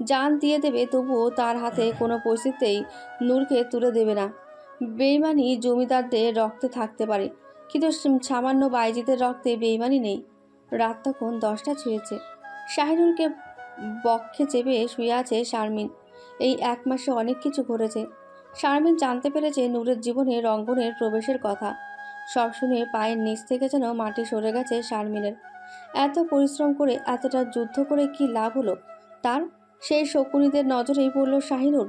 জান দিয়ে দেবে, তবুও তার হাতে কোনো পরিস্থিতিতেই নূরকে তুলে দেবে না। বেইমানি জমিদারদের রক্তে থাকতে পারে, কিন্তু সামান্য বাইজিদের রক্তে বেইমানি নেই। রাত তখন দশটা ছুঁয়েছে শাহিনুরকে বক্ষে চেপে শুয়ে আছে শারমিন। এই এক মাসে অনেক কিছু ঘটেছে। শারমিন জানতে পেরেছে নূরের জীবনে রঙ্গনের প্রবেশের কথা। সব শুনে পায়ের নিচ থেকে যেন মাটি সরে গেছে শারমিনের। এত পরিশ্রম করে, এতটা যুদ্ধ করে কি লাভ হলো? তার সেই শকুনিদের নজরেই পড়ল শাহিনুর।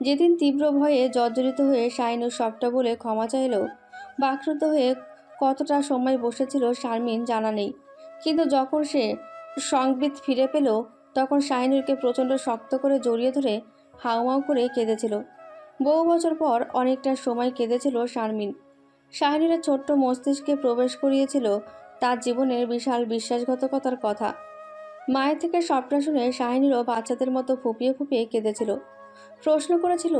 যেদিন তীব্র ভয়ে জর্জরিত হয়ে শাহিনুর সবটা বলে ক্ষমা চাইল বাকরুদ্ধ হয়ে কতটা সময় বসেছিল শারমিন জানা নেই। কিন্তু যখন সে সংবিত ফিরে পেল, তখন শাহিনুরকে প্রচণ্ড শক্ত করে জড়িয়ে ধরে হাউমাউ করে কেঁদেছিল। বহু বছর পর অনেকটা সময় কেঁদেছিল শারমিন। শাহিনুরের ছোট্ট মস্তিষ্কে প্রবেশ করিয়েছিল তার জীবনের বিশাল বিশ্বাসঘাতকতার কথা। মায়ের থেকে সবটা শুনে শাহিনীরও বাচ্চাদের মতো ফুপিয়ে ফুপিয়ে কেঁদেছিল। প্রশ্ন করেছিল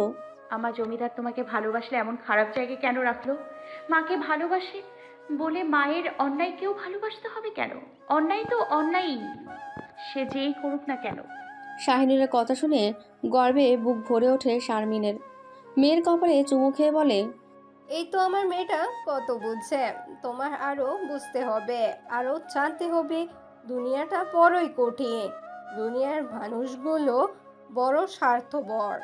আমার জমিদার তোমাকে ভালোবাসলে এমন খারাপ জায়গায় কেন রাখল? মাকে ভালোবাসে বলে মায়ের অন্যায়কেও ভালোবাসতে হবে কেন? অন্যায় তো অন্যায়ই। সে যেই করুক না কেন। শাহিনীরের কথা শুনে গর্বে বুক ভরে ওঠে শারমিনের। মেয়ের কপালে চুমু খেয়ে বলে এই তো আমার মেয়েটা কত বুঝছে? তোমার আরও বুঝতে হবে আরও জানতে হবে। দুনিয়াটা বড়ই কঠিন। দুনিয়ার মানুষগুলো বড় স্বার্থপর।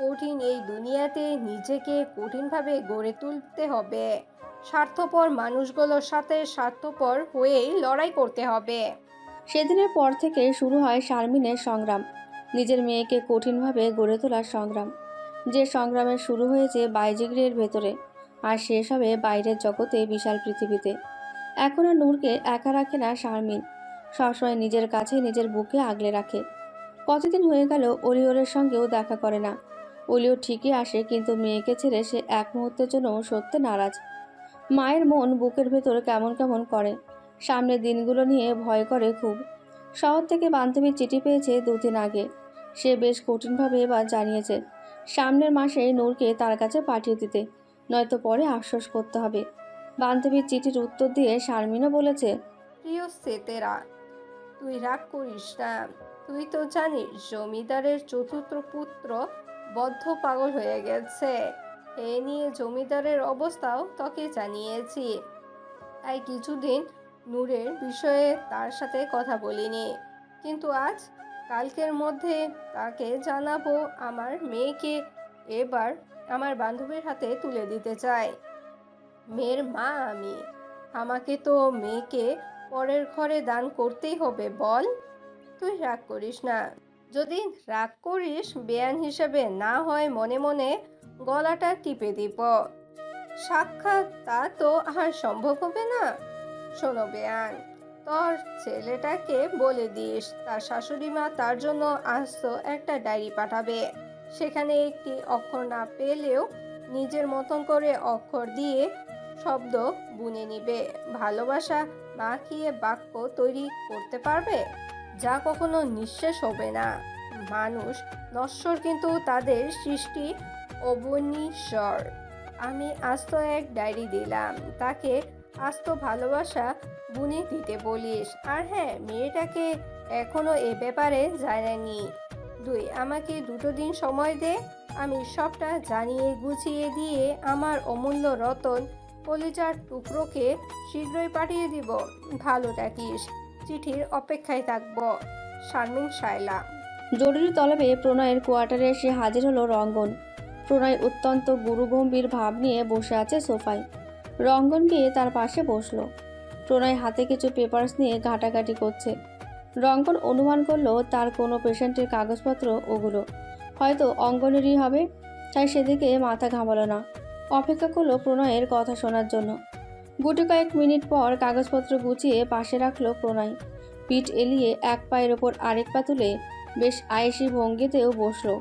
কঠিন এই দুনিয়াতে নিজেকে কঠিনভাবে গড়ে তুলতে হবে। স্বার্থপর মানুষগুলোর সাথে স্বার্থপর হয়েই লড়াই করতে হবে। সেদিনের পর থেকে শুরু হয় শারমিনের সংগ্রাম। নিজের মেয়েকে কঠিনভাবে গড়ে তোলার সংগ্রাম। যে সংগ্রামের শুরু হয়েছে বাইজিগিরের ভেতরে, আর শেষ হবে বাইরের জগতে বিশাল পৃথিবীতে। এখন আর নূরকে একা রাখে না শারমিন। সবসময় নিজের কাছে, নিজের বুকে আগলে রাখে। কতদিন হয়ে গেল অলিওরের সঙ্গেও দেখা করে না। অলিও ঠিকই আসে, কিন্তু মেয়েকে ছেড়ে সে এক মুহূর্তের জন্য সত্যি নারাজ। মায়ের মন বুকের ভেতর কেমন কেমন করে। সামনের দিনগুলো নিয়ে ভয় করে খুব। শহর থেকে বান্ধবীর চিঠি পেয়েছে দুদিন আগে। সে বেশ কঠিনভাবে এবার জানিয়েছে, সামনের মাসে নূরকে তার কাছে পাঠিয়ে দিতে, নয়তো পরে আশ্বাস করতে হবে। বান্ধবীর চিঠির উত্তর দিয়ে শারমিনও বলেছে প্রিয় সেতেরা তুই রাগ করিস না। তুই তো জানিস জমিদারের চতুর্থ পুত্র বদ্ধ পাগল হয়ে গেছে। এ নিয়ে জমিদারের অবস্থাও তোকে জানিয়েছি। তাই কিছুদিন নূরের বিষয়ে তার সাথে কথা বলিনি। কিন্তু আজ কালকের মধ্যে তাকে জানাব আমার মেয়েকে এবার আমার বান্ধবীর হাতে তুলে দিতে চাই। মেয়ের মা আমি। আমাকে তো মেয়েকে পরের ঘরে দান করতেই হবে, বল। তুই রাগ করিস না। যদি রাগ করিস, বেয়ান হিসেবে না হয় মনে মনে গলাটা টিপে দিব। সাক্ষাৎ তা তো আর সম্ভব হবে না। শোনো বেয়ান, তোর ছেলেটাকে বলে দিস, তার শাশুড়ি মা তার জন্য আসতো একটা ডায়েরি পাঠাবে। সেখানে একটি অক্ষর না পেলেও নিজের মতন করে অক্ষর দিয়ে শব্দ বুনে নিবে। ভালোবাসা মাখিয়ে বাক্য তৈরি করতে পারবে? যা কখনো নিঃশেষ হবে না। মানুষ, নশ্বর কিন্তু তাদের সৃষ্টি অবনীশ্বর। আমি আস্ত এক ডায়েরি দিলাম। তাকে আস্ত ভালোবাসা বুনে দিতে বলিস। আর হ্যাঁ মেয়েটাকে এখনও এ ব্যাপারে জানায়নি দুই, আমাকে দুটো দিন সময় দে। আমি সবটা জানিয়ে গুছিয়ে দিয়ে আমার অমূল্য রতন কলিজার টুকরোকে শীঘ্রই পাঠিয়ে দিব। ভালো থাকিস। চিঠির অপেক্ষায় থাকব, শারমিন শায়লা জরুরি তলবে প্রণয়ের কোয়ার্টারে এসে হাজির হলো রঙ্গন। প্রণয় অত্যন্ত গুরুগম্ভীর ভাব নিয়ে বসে আছে সোফায়। রঙ্গন গিয়ে তার পাশে বসল। প্রণয় হাতে কিছু পেপারস নিয়ে ঘাটাঘাটি করছে। রঙ্গন অনুমান করল তার কোনো পেশেন্টের কাগজপত্র ওগুলো। হয়তো অঙ্গনেরই হবে, তাই সেদিকে মাথা ঘামালো না। অপেক্ষা করল প্রণয়ের কথা শোনার জন্য। গুটি কয়েক মিনিট পর কাগজপত্র গুছিয়ে পাশে রাখল প্রণয়। পিঠ এলিয়ে এক পায়ের ওপর আরেক পা তুলে বেশ আয়েসি ভঙ্গিতেও বসল।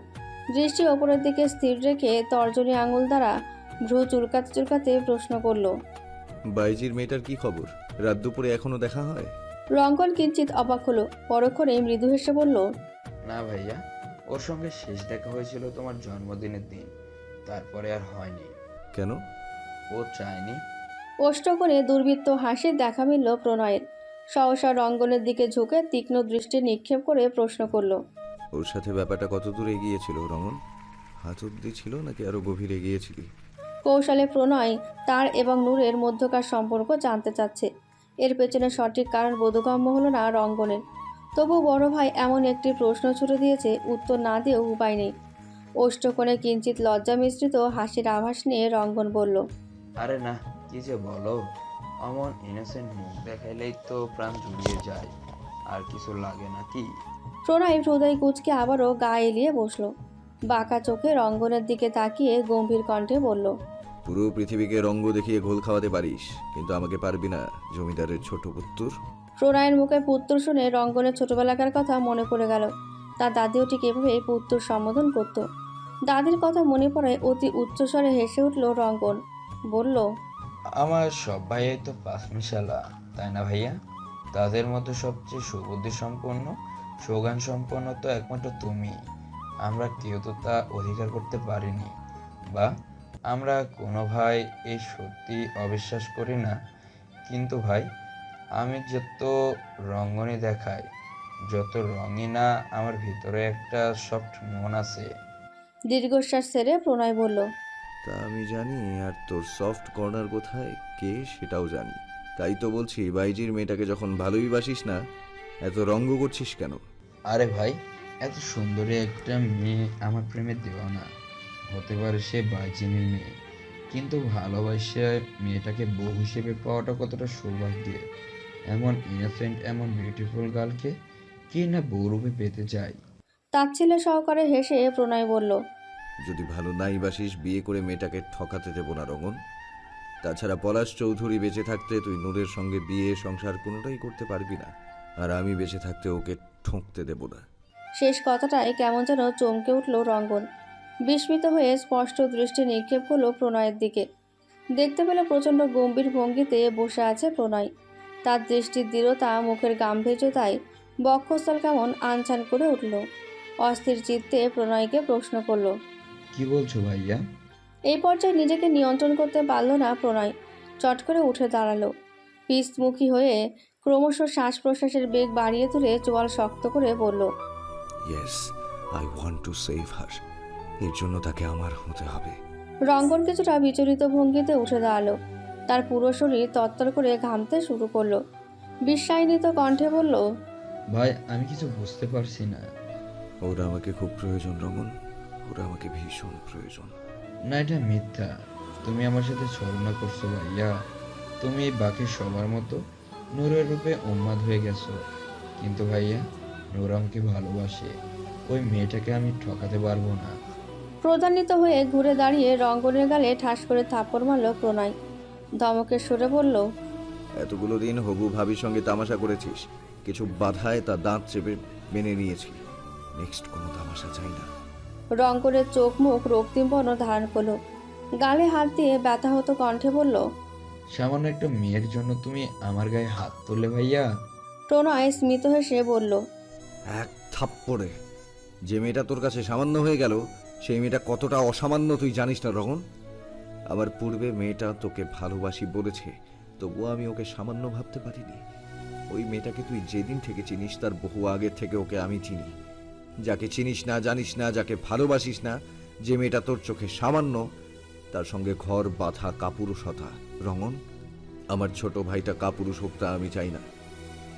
দৃষ্টি ওপরের দিকে স্থির রেখে তর্জনী আঙুল দ্বারা ভ্রু চুলকাতে চুলকাতে প্রশ্ন করল। বাইজির মেয়েটার কি খবর? রাত দুপুরে এখনও দেখা হয়? রঙ্গন কিঞ্চিত অবাক হলো। পরক্ষণে মৃদু হেসে বলল না ভাইয়া ওর সঙ্গে শেষ দেখা হয়েছিল তোমার জন্মদিনের দিন। তারপরে আর হয়নি। কেন? ও চায়নি। ওষ্ঠ করে দুর্বৃত্ত হাসি দেখা মিলল প্রণয়ের। সহসা রঙ্গনের দিকে ঝুঁকে তীক্ষ্ণ দৃষ্টি নিক্ষেপ করে প্রশ্ন করল ওর সাথে ব্যাপারটা কত দূর এগিয়েছিল রমন? হাত অব্দি ছিল নাকি আরও গভীরে গিয়েছিলি কৌশলে প্রণয় তার এবং নূরের মধ্যকার সম্পর্ক জানতে চাচ্ছে। এর পেছনে সঠিক কারণ বোধগম্য হলো না রঙ্গনের। তবু বড় ভাই এমন একটি প্রশ্ন ছুড়ে দিয়েছে উত্তর না দিয়েও উপায় নেই। ওষ্ঠকোণে কিঞ্চিত লজ্জা মিশ্রিত হাসির আভাস নিয়ে রঙ্গন বলল আরে না কি যে বলো? অমন ইনোসেন্ট মুখ দেখাইলেই তো প্রাণ জুড়িয়ে যায়। আর কিছু লাগে নাকি? প্রণয় হৃদয় কুচকে আবারও গা এলিয়ে বসল। বাঁকা চোখে রঙ্গনের দিকে তাকিয়ে গম্ভীর কণ্ঠে বলল পুরো পৃথিবীকে রঙ্গ দেখিয়ে ঘোল খাওয়াতে পারিস কিন্তু আমাকে পারবি না জমিদারের ছোট পুত্র প্রণয়ের মুখে পুত্র শুনে রঙ্গনের ছোটবেলাকার কথা মনে পড়ে গেল। তার দাদিও ঠিক এভাবেই পুত্র সম্বোধন করত। দাদির কথা মনে পড়ায় অতি উচ্চস্বরে হেসে উঠল রঙ্গন। বলল, আমার সব ভাইয়াই তো পাঁচ মিশালা, তাই না ভাইয়া? তাদের মধ্যে সবচেয়ে সুবুদ্ধি সম্পন্ন সৌগান সম্পন্ন তো একমাত্র তুমি। আমরা কেউ তো তা অধিকার করতে পারিনি। বা, আমরা কোনো ভাই এই সত্যি অবিশ্বাস করি না। কিন্তু ভাই, আমি যত রঙ্গনি দেখাই, যত রঙই না, আমার ভিতরে একটা সফট মন আছে। দীর্ঘশ্বাস ছেড়ে প্রণয় বলল তা আমি জানি আর তোর সফট কর্নার কোথায়? কে সেটাও জানি। তাই তো বলছি বাইজির মেয়েটাকে যখন ভালোই বাসিস না এত রঙ্গ করছিস কেন? আরে ভাই এত সুন্দরী একটা মেয়ে আমার প্রেমে দেওয়ানা। হতে পারে সে বাইজিনের মেয়ে কিন্তু ভালোবাসে মেয়েটাকে বউ হিসেবে পাওয়াটা কতটা সৌভাগ্যের। এমন ইনোসেন্ট এমন বিউটিফুল গার্লকে কে না বউরূপে পেতে চায়? তাচ্ছিল্য সহকারে হেসে প্রণয় বলল যদি ভালো নাই বাসিস বিয়ে করে মেয়েটাকে ঠকাতে দেবো না রঙন। তাছাড়া পলাশ চৌধুরী বেঁচে থাকতে তুই নূরের সঙ্গে বিয়ে সংসার কোনোটাই করতে পারবি না। আর আমি বেঁচে থাকতে ওকে ঠকতে দেব না। শেষ কথাটায় কেমন যেন চমকে উঠল রঙ্গন। বিস্মিত হয়ে স্পষ্ট দৃষ্টি নিক্ষেপ করল প্রণয়ের দিকে। দেখতে পেলে প্রচণ্ড গম্ভীর ভঙ্গিতে বসে আছে প্রণয়। তার দৃষ্টির দৃঢ়তা মুখের গাম্ভীর্যতায় বক্ষস্থল কেমন আনছান করে উঠল। অস্থির চিত্তে প্রণয়কে প্রশ্ন করল। কি বলছো ভাইয়া? এই পর্যায়ে নিজেকে নিয়ন্ত্রণ করতে পারল না প্রণয়। চট করে উঠে দাঁড়াল। পিস্তমুখী হয়ে ক্রমশ শ্বাস প্রশ্বাসের বেগ বাড়িয়ে তুলে চোয়াল শক্ত করে বলল yes I want to save her এর জন্য তাকে আমার হতে হবে। রঙ্গন কিছুটা বিচলিত ভঙ্গিতে উঠে দাঁড়াল। তার পুরো শরীর তত্তর করে ঘামতে শুরু করল। বিশ্বায়নিত কণ্ঠে বলল ভাই আমি কিছু বুঝতে পারছি না। ওরা আমাকে খুব প্রয়োজন রমন। ওরা আমাকে ভীষণ প্রয়োজন। না এটা মিথ্যা। তুমি আমার সাথে ছলনা করছ ভাইয়া। তুমি বাকি সবার মতো নূরের রূপে উন্মাদ হয়ে গেছো। কিন্তু ভাইয়া নূর আমাকে ভালোবাসে। ওই মেয়েটাকে আমি ঠকাতে পারব না। প্রধান্বিত হয়ে ঘুরে দাঁড়িয়ে রঙ্গনের গালে ঠাস করে থাপ্পড় মারল প্রণয়। ধমকের সুরে বলল এতগুলো দিন হবু ভাবির সঙ্গে তামাশা করেছিস। কিছু বাধায় তা দাঁত চেপে মেনে নিয়েছি। নেক্সট কোনো তামাশা চাই না। রঙ্গনের চোখ মুখ রক্তিম বর্ণ ধারণ করল। গালে হাত দিয়ে ব্যথাহত কণ্ঠে বলল সামান্য একটা মেয়ের জন্য তুমি আমার গায়ে হাত তুললে ভাইয়া? প্রণয় স্মিত হেসে বলল এক থাপ্পড়ে। যে মেয়েটা তোর কাছে সামান্য হয়ে গেল সেই মেয়েটা কতটা অসামান্য তুই জানিস না রহন আবার পূর্বে মেয়েটা তোকে ভালোবাসি বলেছে তবুও আমি ওকে সামান্য ভাবতে পারিনি। ওই মেয়েটাকে তুই যেদিন থেকে চিনিস তার বহু আগের থেকে ওকে আমি চিনি। যাকে চিনিস না জানিস না যাকে ভালোবাসিস না যে মেয়েটা তোর চোখে সামান্য তার সঙ্গে ঘর বাঁধা কাপুরুষতা রঙন আমার ছোট ভাইটা কাপুরুষ হোক তা আমি চাই না।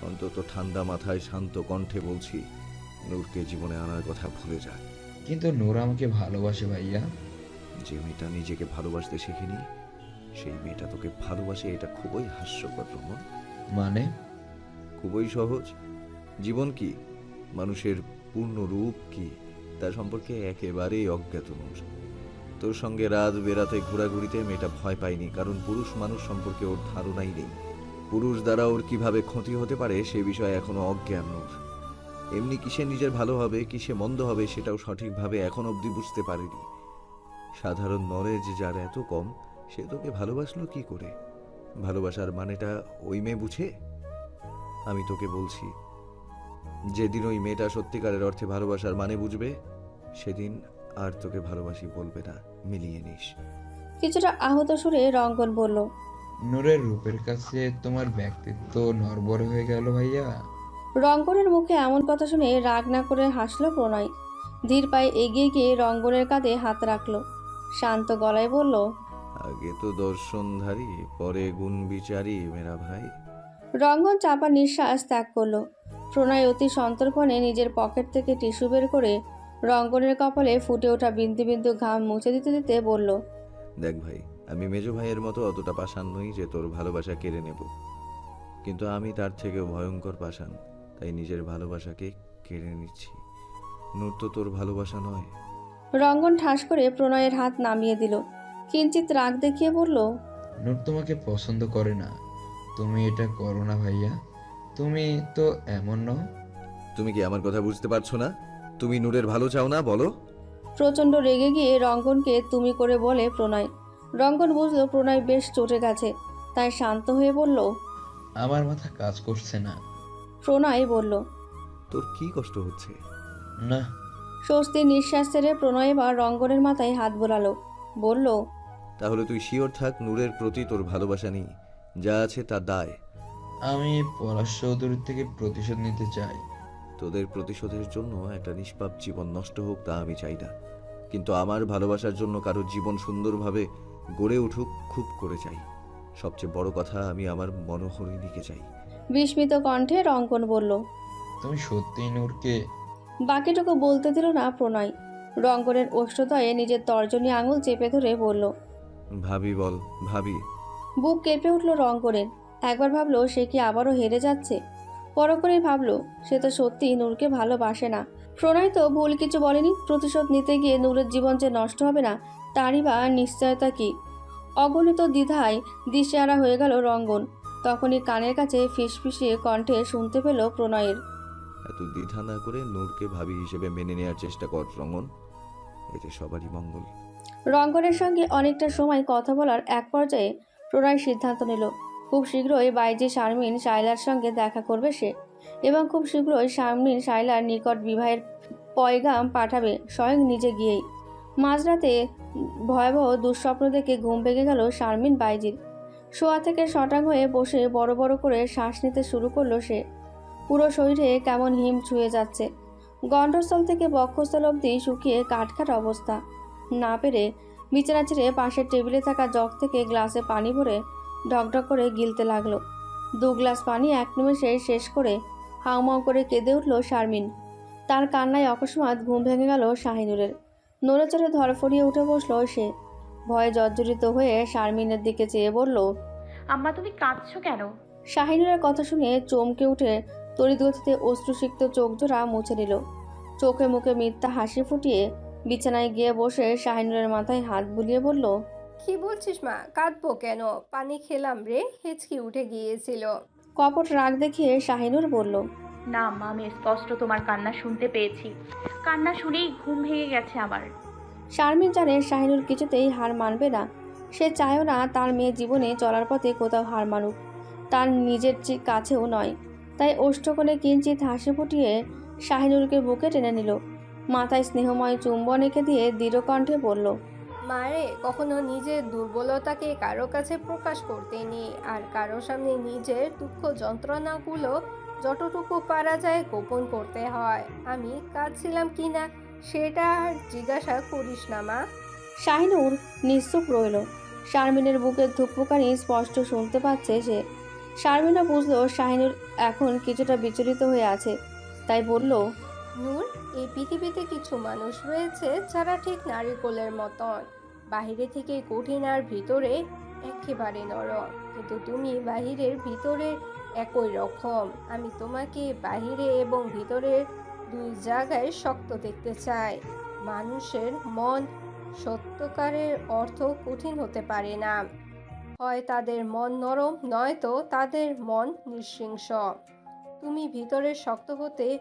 অন্তত ঠান্ডা মাথায় শান্ত কণ্ঠে বলছি নূরকে জীবনে আনার কথা ভুলে যা। কিন্তু নূর আমাকে ভালোবাসে ভাইয়া। যে মেয়েটা নিজেকে ভালোবাসতে শেখেনি সেই মেয়েটা তোকে ভালোবাসে এটা খুবই হাস্যকর রমন মানে? খুবই সহজ। জীবন কি? মানুষের পূর্ণ রূপ কি? তা সম্পর্কে একেবারেই অজ্ঞাত নূর তোর সঙ্গে রাত বেরাতে ঘোরাঘুরিতে মেয়েটা ভয় পায়নি কারণ পুরুষ মানুষ সম্পর্কে ওর ধারণাই নেই। পুরুষ দ্বারা ওর কীভাবে ক্ষতি হতে পারে সে বিষয়ে এখনও অজ্ঞান নূর। এমনি কিসে নিজের ভালো হবে, কিসে মন্দ হবে সেটাও সঠিকভাবে এখন অবধি বুঝতে পারেনি। সাধারণ নলেজ যার এত কম, সে তোকে ভালোবাসলো কি করে? ভালোবাসার মানেটা ওই মেয়ে বুঝে? আমি তোকে বলছি যেদিন ওই মেয়েটা সত্যিকারের অর্থে ভালোবাসার মানে বুঝবে সেদিন আর তোকে ভালোবাসি বলবে না মিলিয়ে নিস। কিছুটা আহত সুরে রঙ্গন বলল নূরের রূপের কাছে তোমার ব্যক্তিত্ব নরবর হয়ে গেল ভাইয়া। রঙ্গনের মুখে এমন কথা শুনে রাগ না করে হাসলো প্রণয়। ধীর পায়ে এগিয়ে গিয়ে রঙ্গনের কাঁধে হাত রাখল। শান্ত গলায় বলল আগে তো দর্শনধারী পরে গুণ বিচারী মেরা ভাই। রঙ্গন চাপা নিঃশ্বাস ত্যাগ করল। প্রণয় অতি সন্তর্পণে নিজের পকেট থেকে টিস্যু বের করে রঙ্গনের কপালে ফুটে ওঠা বিন্দু বিন্দু ঘাম মুছে দিতে দিতে বলল দেখ ভাই আমি মেজো ভাইয়ের মতো অতটা পাষাণ নই যে তোর ভালোবাসা কেড়ে নেব। কিন্তু আমি তার থেকেও ভয়ঙ্কর পাষাণ তাই নিজের ভালোবাসাকে কেড়ে নিচ্ছি। নূর তো তোর ভালোবাসা নয়। রঙ্গন ঠাস করে প্রণয়ের হাত নামিয়ে দিল। কিঞ্চিত রাগ দেখিয়ে বলল নূর তোমাকে পছন্দ করে না। তুমি এটা করো না ভাইয়া। তুমি তো এমন নও। তুমি কি আমার কথা বুঝতে পারছ না? তুমি নূরের ভালো চাও না বলো। প্রচণ্ড রেগে গিয়ে রঙ্গনকে তুমি করে বলে প্রণয়। রঙ্গন বুঝলো প্রণয় বেশ চটে গেছে তাই শান্ত হয়ে বলল আমার মাথা কাজ করছে না। প্রণয় বলল তোর কি কষ্ট হচ্ছে? না। স্বস্তির নিঃশ্বাস ছেড়ে প্রণয় এবার রঙ্গনের মাথায় হাত বোলালো। বলল তাহলে তুই শিওর থাক নূরের প্রতি তোর ভালোবাসা নেই। যা আছে তা দায়। আমি পলাশ চৌধুরীর থেকে প্রতিশোধ নিতে চাই। তোদের প্রতিশোধের জন্য একটা নিষ্পাপ জীবন নষ্ট হোক তা আমি চাই না। কিন্তু আমার ভালোবাসার জন্য কারও জীবন সুন্দরভাবে গড়ে উঠুক খুব করে চাই। সবচেয়ে বড় কথা আমি আমার মনোহরিণীকে চাই। বিস্মিত কণ্ঠে রঙ্গন বলল তুমি সত্যিই নূরকে বাকিটুকু বলতে দিল না প্রণয়। রঙ্গনের ওষ্ঠদয়ে নিজের তর্জনী আঙুল চেপে ধরে বলল ভাবি বল ভাবি। বুক কেঁপে উঠল রঙ্গনের একবার ভাবলো সে কি আবারও হেরে যাচ্ছে? পর করেই ভাবলো সে তো সত্যি নূরকে ভালোবাসে না। প্রণয় তো ভুল কিছু বলেনি প্রতিশোধ নিতে গিয়ে নূরের জীবন যে নষ্ট হবে না তারই বা নিশ্চয়তা কি? অগণিত দ্বিধায় দিশেহারা হয়ে গেল রঙ্গন। তখনই কানের কাছে ফিসফিসিয়ে কণ্ঠে শুনতে পেল প্রণয়ের। এত দ্বিধা না করে নূরকে ভাবি হিসেবে মেনে নেওয়ার চেষ্টা কর রঙন এতে সবারই মঙ্গল। রঙ্গনের সঙ্গে অনেকটা সময় কথা বলার এক পর্যায়ে প্রণয় সিদ্ধান্ত নিল। খুব শীঘ্রই বাইজি শারমিন শাইলার সঙ্গে দেখা করবে সে। এবং খুব শীঘ্রই শারমিন শাইলার নিকট বিবাহের পয়গাম পাঠাবে, স্বয়ং নিজে গিয়েই। মাঝরাতে ভয়াবহ দুঃস্বপ্ন দেখে ঘুম ভেঙে গেল শারমিন বাইজির। শোয়া থেকে শটাং হয়ে বসে বড় বড় করে শ্বাস নিতে শুরু করল সে। পুরো শরীরে কেমন হিম ছুঁয়ে যাচ্ছে। গণ্ডস্থল থেকে বক্ষস্থল অবধি শুকিয়ে কাঠখাট অবস্থা। না পেরে বিছানা ছেড়ে পাশের টেবিলে থাকা জগ থেকে গ্লাসে পানি ভরে ঢকঢক করে গিলতে লাগল। দু গ্লাস পানি এক নিমেষে শেষ করে হাউমাউ করে কেঁদে উঠল শারমিন। তার কান্নায় অকস্মাৎ ঘুম ভেঙে গেল শাহিনুরের। নড়েচড়ে ধরফড়িয়ে উঠে বসল সে। ভয়ে জর্জরিত হয়ে শারমিনের দিকে চেয়ে বলল আম্মা তুমি কাঁদছো কেন? শাহিনুরের কথা শুনে চমকে উঠে তড়িৎগতিতে অশ্রুসিক্ত চোখ জোড়া মুছে নিল। চোখে মুখে মিথ্যা হাসি ফুটিয়ে বিছানায় গিয়ে বসে শাহিনুরের মাথায় হাত বুলিয়ে বলল কি বলছিস মা? কাঁদবো কেন? পানি খেলাম রে হেঁচকি উঠে গিয়েছিল। কপট রাগ দেখিয়ে শাহিনুর বলল না মা আমি স্পষ্ট তোমার কান্না শুনতে পেয়েছি। কান্না শুনেই ঘুম ভেঙে গেছে আমার। শারমিন জানে শাহিনুর কিছুতেই হার মানবে না। সে চায়ও না তার মেয়ে জীবনে চলার পথে কোথাও হার মানুক তার নিজের কাছেও নয়। তাই ওষ্ঠকোণে কিঞ্চিত হাসি ফুটিয়ে শাহিনুরকে বুকে টেনে নিল। মাথায় স্নেহময় চুম্বন এঁকে দিয়ে দৃঢ় কণ্ঠে বলল মারে, কখনো নিজের দুর্বলতাকে কারও কাছে প্রকাশ করতে নেই আর কারও সামনে নিজের দুঃখ যন্ত্রণাগুলো যতটুকু পারা যায় গোপন করতে হয়। আমি কাঁদছিলাম কি না, সেটা আর জিজ্ঞাসা করিস না, মা। শাহিনুর নিশ্চুপ রইল। শারমিনের বুকের ধুকপুকানি স্পষ্ট শুনতে পাচ্ছে সে। শারমিনও বুঝলো শাহিনুর এখন কিছুটা বিচলিত হয়ে আছে, তাই বলল নূর, এই পৃথিবীতে কিছু মানুষ রয়েছে যারা ঠিক নারিকোলের মতন। বাহিরে থেকে কঠিন আর ভিতরে একেবারে নরম। কিন্তু তুমি বাহিরের ভিতরে একই রকম। আমি তোমাকে বাহিরে এবং ভিতরে দুই জায়গায় শক্ত দেখতে চাই। মানুষের মন সত্যকারের অর্থ কঠিন হতে পারে না। হয় তাদের মন নরম, নয়তো তাদের মন নৃশংস। তুমি ভিতরে শক্ত হতে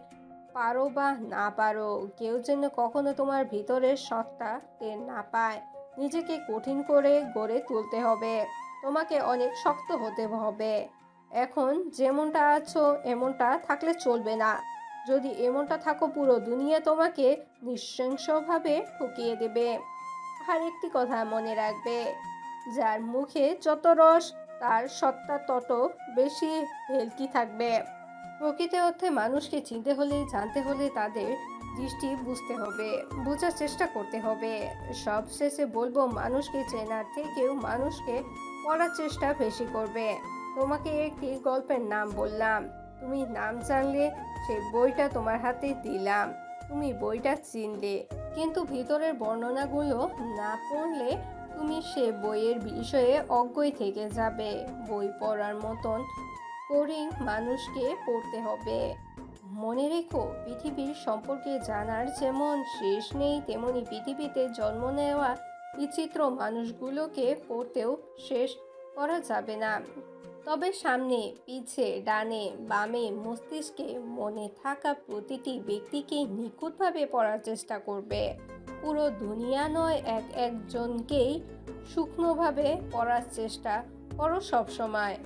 পারো বা না পারো, কেউ যেন কখনো তোমার ভিতরের সত্তা টের না পায়। নিজেকে কঠিন করে গড়ে তুলতে হবে। তোমাকে অনেক শক্ত হতে হবে। এখন যেমনটা আছো, এমনটা থাকলে চলবে না। যদি এমনটা থাকো, পুরো দুনিয়া তোমাকে নৃশংসভাবে ঠকিয়ে দেবে। আর একটি কথা মনে রাখবে, যার মুখে যত রস, তার সত্তা তত বেশি ভেলকি থাকবে। প্রকৃত অর্থে মানুষকে চিনতে হলে, জানতে হলে তাদের দৃষ্টি বুঝতে হবে, বোঝার চেষ্টা করতে হবে। সবশেষে বলব, মানুষকে চেনার থেকেও মানুষকে পড়ার চেষ্টা বেশি করবে। তোমাকে একটি গল্পের নাম বললাম। তুমি নাম জানলে সেই বইটা তোমার হাতে দিলাম। তুমি বইটা চিনলে, কিন্তু ভিতরের বর্ণনাগুলো না পড়লে তুমি সে বইয়ের বিষয়ে অজ্ঞই থেকে যাবে। বই পড়ার মতন করেই মানুষকে পড়তে হবে। মনে রেখো, পৃথিবীর সম্পর্কে জানার যেমন শেষ নেই, তেমনি পৃথিবীতে জন্ম নেওয়া বিচিত্র মানুষগুলোকে পড়তেও শেষ করা যাবে না। তবে সামনে, পিছে, ডানে, বামে মস্তিষ্কে মনে থাকা প্রতিটি ব্যক্তিকে নিখুঁতভাবে পড়ার চেষ্টা করবে। পুরো দুনিয়া নয় এক একজনকেই শুকনোভাবে পড়ার চেষ্টা করো সবসময়।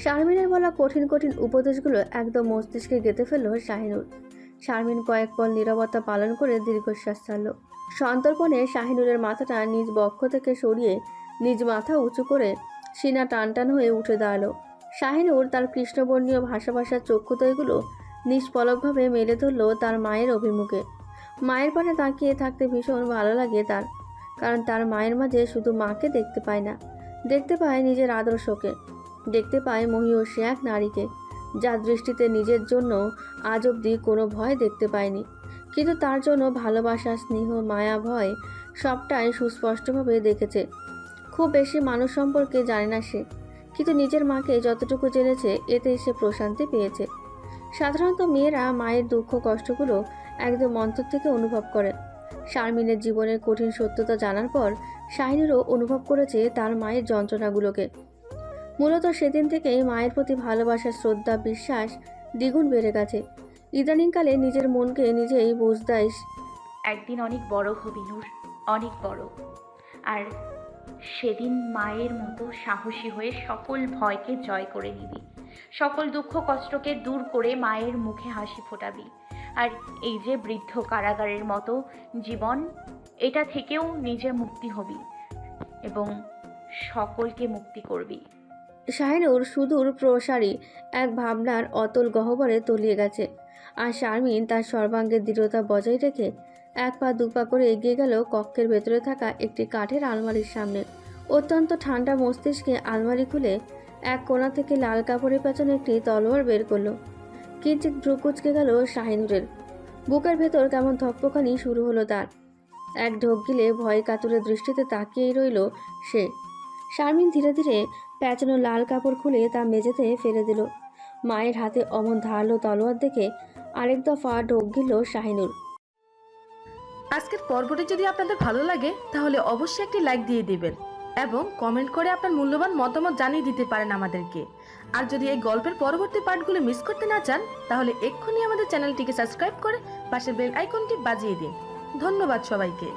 শারমিনের বলা কঠিন কঠিন উপদেশগুলো একদম মস্তিষ্কে গেঁথে ফেলল শাহিনুর। শারমিন কয়েক পল নীরবতা পালন করে দীর্ঘশ্বাস ছাড়ল। সন্তর্পণে শাহিনুরের মাথাটা নিজ বক্ষ থেকে সরিয়ে নিজ মাথা উঁচু করে সিনা টান টান হয়ে উঠে দাঁড়াল। শাহিনুর তার কৃষ্ণবর্ণীয় ভাষা ভাষার চক্ষুদয়গুলো নিষ্পলকভাবে মেলে ধরল তার মায়ের অভিমুখে। মায়ের পানে তাকিয়ে থাকতে ভীষণ ভালো লাগে তার, কারণ তার মায়ের মাঝে শুধু মাকে দেখতে পায় না, দেখতে পায় নিজের আদর্শকে। দেখতে পায় মহিয়সী এক নারীকে, যার দৃষ্টিতে নিজের জন্য আজ অবধি কোনো ভয় দেখতে পায়নি। কিন্তু তার জন্য ভালোবাসা, স্নেহ, মায়া, ভয় সবটাই সুস্পষ্টভাবে দেখেছে। খুব বেশি মানুষ সম্পর্কে জানে না সে, কিন্তু নিজের মাকে যতটুকু জেনেছে এতে সে প্রশান্তি পেয়েছে। সাধারণত মেয়েরা মায়ের দুঃখ, কষ্টগুলো একদম অন্তর থেকে অনুভব করে। শারমিনের জীবনের কঠিন সত্যতা জানার পর শাহিনীরও অনুভব করেছে তার মায়ের যন্ত্রণাগুলোকে। মূলত সেদিন থেকেই মায়ের প্রতি ভালোবাসা, শ্রদ্ধা, বিশ্বাস দ্বিগুণ বেড়ে গেছে। ইদানিংকালে নিজের মনকে নিজেই বুঝদাই একদিন অনেক বড় হবি অনেক বড়। আর সেদিন মায়ের মতো সাহসী হয়ে সকল ভয়কে জয় করে নিবি। সকল দুঃখ, কষ্টকে দূর করে মায়ের মুখে হাসি ফোটাবি। আর এই যে বৃদ্ধ কারাগারের মতো জীবন, এটা থেকেও নিজে মুক্তি হবি এবং সকলকে মুক্তি করবি। শাহিনুর সুদূর প্রসারী এক ভাবনার অতল গহ্বরে তলিয়ে গেছে। আর শারমিন তার সর্বাঙ্গের দৃঢ়তা বজায় রেখে এক পা দু পা করে এগিয়ে গেল কক্ষের ভেতরে থাকা একটি কাঠের আলমারির সামনে। অত্যন্ত ঠান্ডা মস্তিষ্কে আলমারি খুলে এক কোণা থেকে লাল কাপড়ের পেছনে একটি তলোয়ার বের করল। কিঞ্চিত ভ্রু কুচকে গেল শাহিনুরের। বুকের ভেতর কেমন ধপ্পখানি শুরু হলো তার। এক ঢোক গিলে ভয় কাতুরে দৃষ্টিতে তাকিয়েই রইল সে। শারমিন ধীরে ধীরে প্যাঁচানো লাল কাপড় খুলে তা মেঝেতে ফেলে দিল। মায়ের হাতে অমন ধারালো তলোয়ার দেখে আরেক দফা ঢোক গিল শাহিনুর। আজকের পর্বটি যদি আপনাদের ভালো লাগে, তাহলে অবশ্যই একটি লাইক দিয়ে দিবেন এবং কমেন্ট করে আপনার মূল্যবান মতামত জানিয়ে দিতে পারেন আমাদেরকে। আর যদি এই গল্পের পরবর্তী পার্টগুলো মিস করতে না চান, তাহলে এক্ষুনি আমাদের চ্যানেলটিকে সাবস্ক্রাইব করে পাশের বেল আইকনটি বাজিয়ে দিন। ধন্যবাদ সবাইকে।